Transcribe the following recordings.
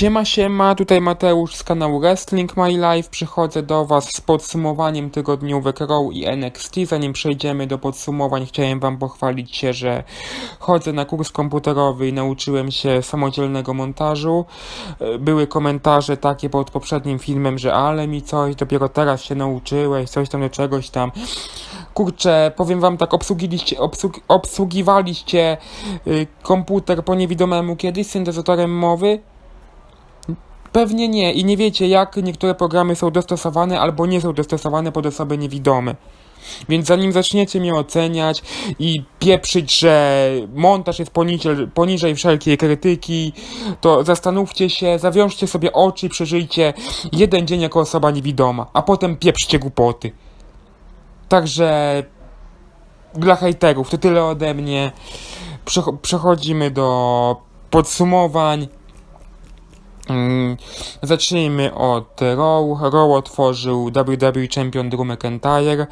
Siema, siema, tutaj Mateusz z kanału Wrestling My Life. Przychodzę do Was z podsumowaniem tygodniówek Raw i NXT. Zanim przejdziemy do podsumowań, chciałem Wam pochwalić się, że chodzę na kurs komputerowy i nauczyłem się samodzielnego montażu. Były komentarze takie pod poprzednim filmem, że ale mi coś, dopiero teraz się nauczyłeś, coś tam do czegoś tam. Kurczę, powiem wam tak, obsługiliście, obsług, obsługiwaliście y, komputer po niewidomemu kiedyś syntezatorem mowy? Pewnie nie i nie wiecie jak niektóre programy są dostosowane albo nie są dostosowane pod osoby niewidome. Więc zanim zaczniecie mnie oceniać i pieprzyć, że montaż jest poniżej, poniżej wszelkiej krytyki, to zastanówcie się, zawiążcie sobie oczy i przeżyjcie jeden dzień jako osoba niewidoma, a potem pieprzcie głupoty. Także dla hejterów to tyle ode mnie. Przecho- Przechodzimy do podsumowań. Mm, Zacznijmy od Raw. Raw otworzył WWE Champion Drew McIntyre,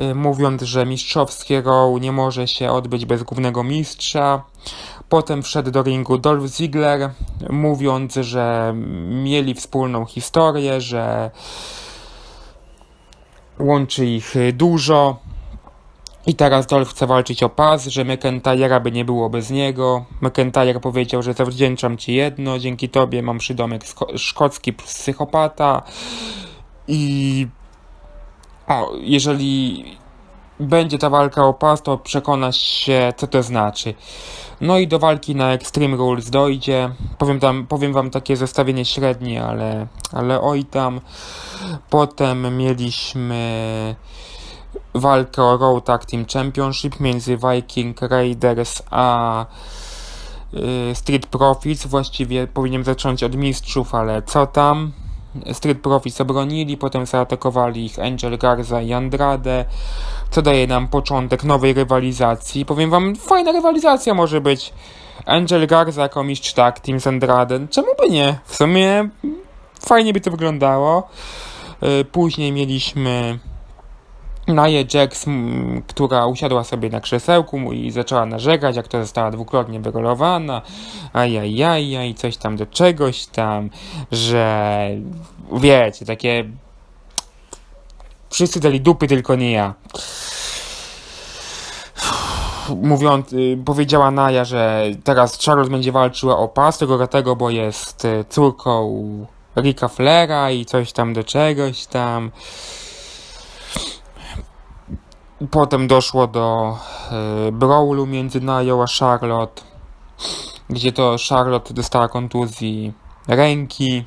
y, mówiąc, że mistrzowskie Raw nie może się odbyć bez głównego mistrza. Potem wszedł do ringu Dolph Ziggler, mówiąc, że mieli wspólną historię, że łączy ich y, dużo. I teraz Dolph chce walczyć o pas, że McIntyre'a by nie było bez niego. McIntyre powiedział, że zawdzięczam ci jedno, dzięki tobie mam przydomek szkocki psychopata. I o, jeżeli będzie ta walka o pas, to przekonasz się, co to znaczy. No i do walki na Extreme Rules dojdzie. Powiem, tam, powiem wam takie zestawienie średnie, ale, ale oj tam. Potem mieliśmy walkę o Raw Tag Team Championship między Viking Raiders a y, Street Profits. Właściwie powinienem zacząć od mistrzów, ale co tam? Street Profits obronili, potem zaatakowali ich Angel Garza i Andrade, co daje nam początek nowej rywalizacji. Powiem wam, fajna rywalizacja może być. Angel Garza jako mistrz tag team z Andrade. Czemu by nie? W sumie fajnie by to wyglądało. Y, Później mieliśmy Naję Jax, która usiadła sobie na krzesełku i zaczęła narzekać, jak to została dwukrotnie wyrolowana, ajajaj, i coś tam do czegoś tam, że wiecie, takie wszyscy dali dupy, tylko nie ja. Mówiąc, y, powiedziała Naja, że teraz Charlotte będzie walczyła o pas, tylko dlatego, bo jest y, córką Ricka Flera i coś tam do czegoś tam. Potem doszło do y, brawlu między Nają a Charlotte, gdzie to Charlotte dostała kontuzji ręki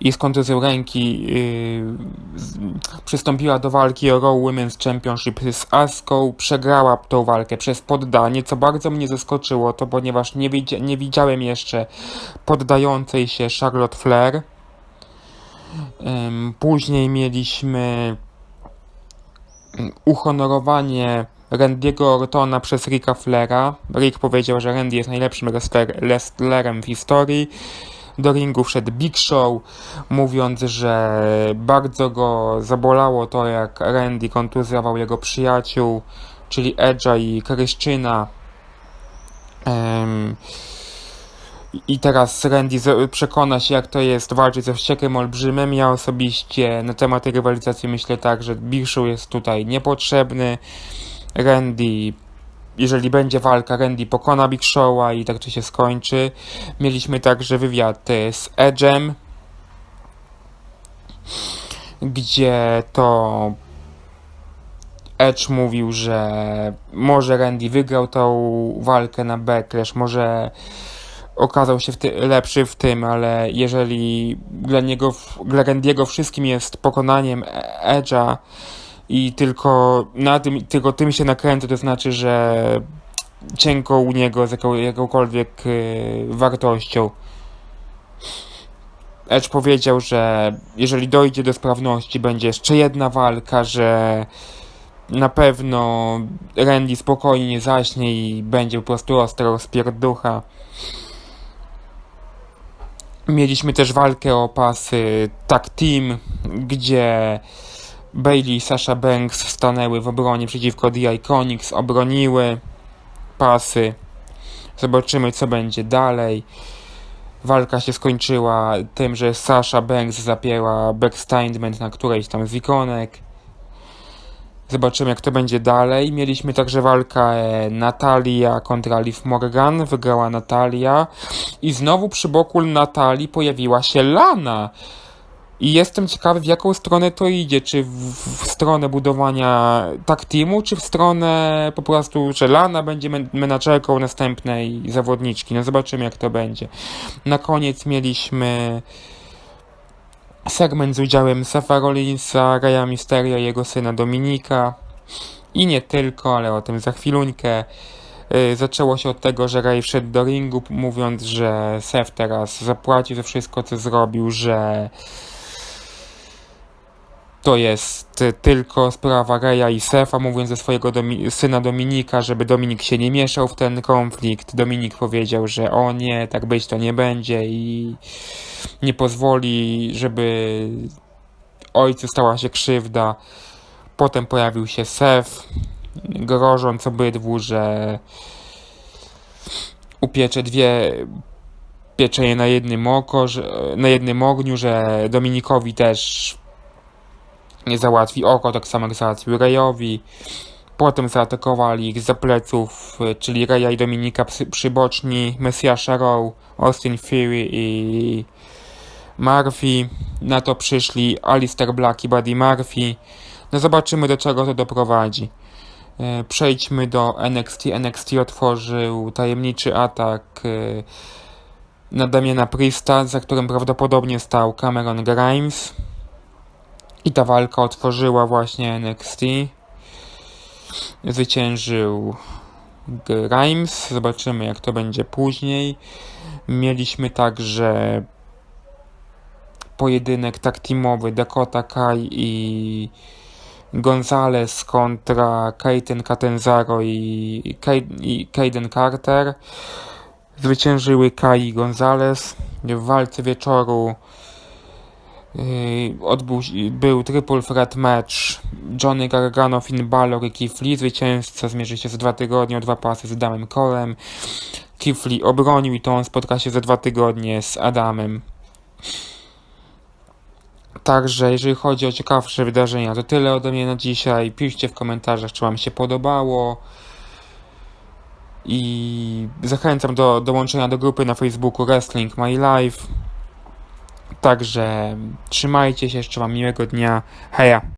i z kontuzją ręki y, przystąpiła do walki o Raw Women's Championship z Aską, przegrała tą walkę przez poddanie, co bardzo mnie zaskoczyło, to ponieważ nie, widzi- nie widziałem jeszcze poddającej się Charlotte Flair. Ym, później mieliśmy uhonorowanie Randy'ego Ortona przez Ricka Flera. Rick powiedział, że Randy jest najlepszym wrestler, wrestlerem w historii. Do ringu wszedł Big Show, mówiąc, że bardzo go zabolało to, jak Randy kontuzjował jego przyjaciół, czyli Edge'a i Kryszczyna. Em, i teraz Randy przekona się, jak to jest walczyć ze wściekiem olbrzymem. Ja osobiście na temat tej rywalizacji myślę tak, że Big Show jest tutaj niepotrzebny. Randy, jeżeli będzie walka, Randy pokona Big Show'a i tak to się skończy. Mieliśmy także wywiad z Edge'em, gdzie to Edge mówił, że może Randy wygrał tą walkę na Backlash, może okazał się w ty- lepszy w tym, ale jeżeli dla niego, dla wszystkim jest pokonaniem E- Edge'a i tylko na tym, tylko tym się nakręca, to znaczy, że cienko u niego z jaką, jakąkolwiek y, wartością. Edge powiedział, że jeżeli dojdzie do sprawności, będzie jeszcze jedna walka, że na pewno Randy spokojnie zaśnie i będzie po prostu ostro spierducha. Mieliśmy też walkę o pasy tag team, gdzie Bailey i Sasha Banks stanęły w obronie przeciwko The Iconics, obroniły pasy. Zobaczymy, co będzie dalej. walka się skończyła tym, że Sasha Banks zapięła backstatement na którejś tam z ikonek. Zobaczymy, jak to będzie dalej. Mieliśmy także walkę e, Natalia kontra Liv Morgan. Wygrała Natalia. I znowu przy boku Natalii pojawiła się Lana. I jestem ciekawy, w jaką stronę to idzie. Czy w, w stronę budowania tak teamu, czy w stronę po prostu, że Lana będzie men- menadżerką następnej zawodniczki. No zobaczymy, jak to będzie. Na koniec mieliśmy segment z udziałem Sefa Rollinsa, Raya Mysterio jego syna Dominika. I nie tylko, ale o tym za chwilunkę. Yy, Zaczęło się od tego, że Ray wszedł do ringu, mówiąc, że Sef teraz zapłaci za wszystko, co zrobił, że to jest tylko sprawa Raya i Sefa, mówiąc ze swojego domi- syna Dominika, żeby Dominik się nie mieszał w ten konflikt. Dominik powiedział, że o nie, tak być to nie będzie i nie pozwoli, żeby ojcu stała się krzywda. Potem pojawił się Sef, grożąc obydwu, że upiecze dwie pieczenie na jednym oko, że, na jednym ogniu, że Dominikowi też nie załatwi oko, tak samo jak załatwił Rayowi. Potem zaatakowali ich za pleców, y, czyli Raya i Dominika przy, przyboczni, Messiasza Row, Austin Fury i Murphy. Na to przyszli Alistair Black i Buddy Murphy. No zobaczymy do czego to doprowadzi. E, Przejdźmy do NXT. NXT otworzył tajemniczy atak e, na Damiana Priesta, za którym prawdopodobnie stał Cameron Grimes. I ta walka otworzyła właśnie NXT. Zwyciężył Grimes. Zobaczymy jak to będzie później. Mieliśmy także pojedynek tak teamowy Dakota Kai i Gonzalez kontra Keiten Catanzaro i, Kaden Carter. Zwyciężyły Kai i Gonzalez. W walce wieczoru odbył, się- był triple threat match Johnny Gargano, Finn Balor i Keith Lee. Zwycięzca zmierzy się za dwa tygodnie o dwa pasy z Adamem Colem. Keith Lee obronił i to on spotka się za dwa tygodnie z Adamem. Także jeżeli chodzi o ciekawsze wydarzenia, to tyle ode mnie na dzisiaj. Piszcie w komentarzach, czy Wam się podobało. I zachęcam do dołączenia do grupy na Facebooku Wrestling My Life. Także trzymajcie się, jeszcze Wam miłego dnia. Heja!